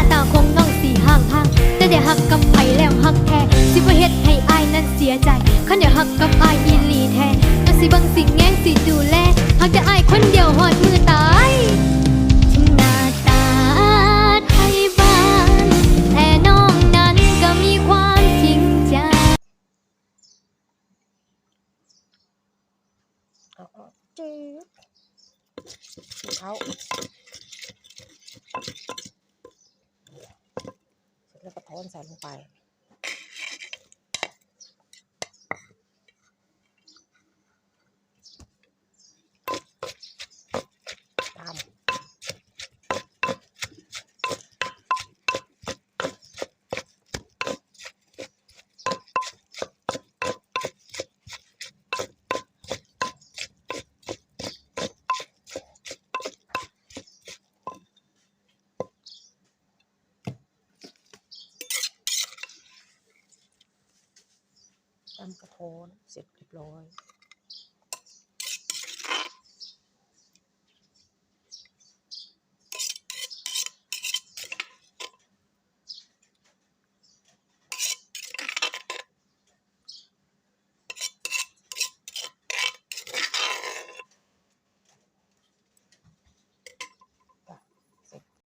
าตาคงน้องสีห่างห่างแต่เดี๋ยวหักกับไผแล้วหักแท้สิบ่เฮ็ดให้อายนั้นเสียใจคันเดี๋ยวหักกับอายอีหลีแท้นั่นสิบังสิ่งแง่สิดูแลหักจะไอายคนเดียวหอดมือตายหน้าตาไทยบานแต่น้องนั้นก็มีความจริงใจจืดเขา ใส่ลงไป ตำกระโทนเสร็จเรียบร้อย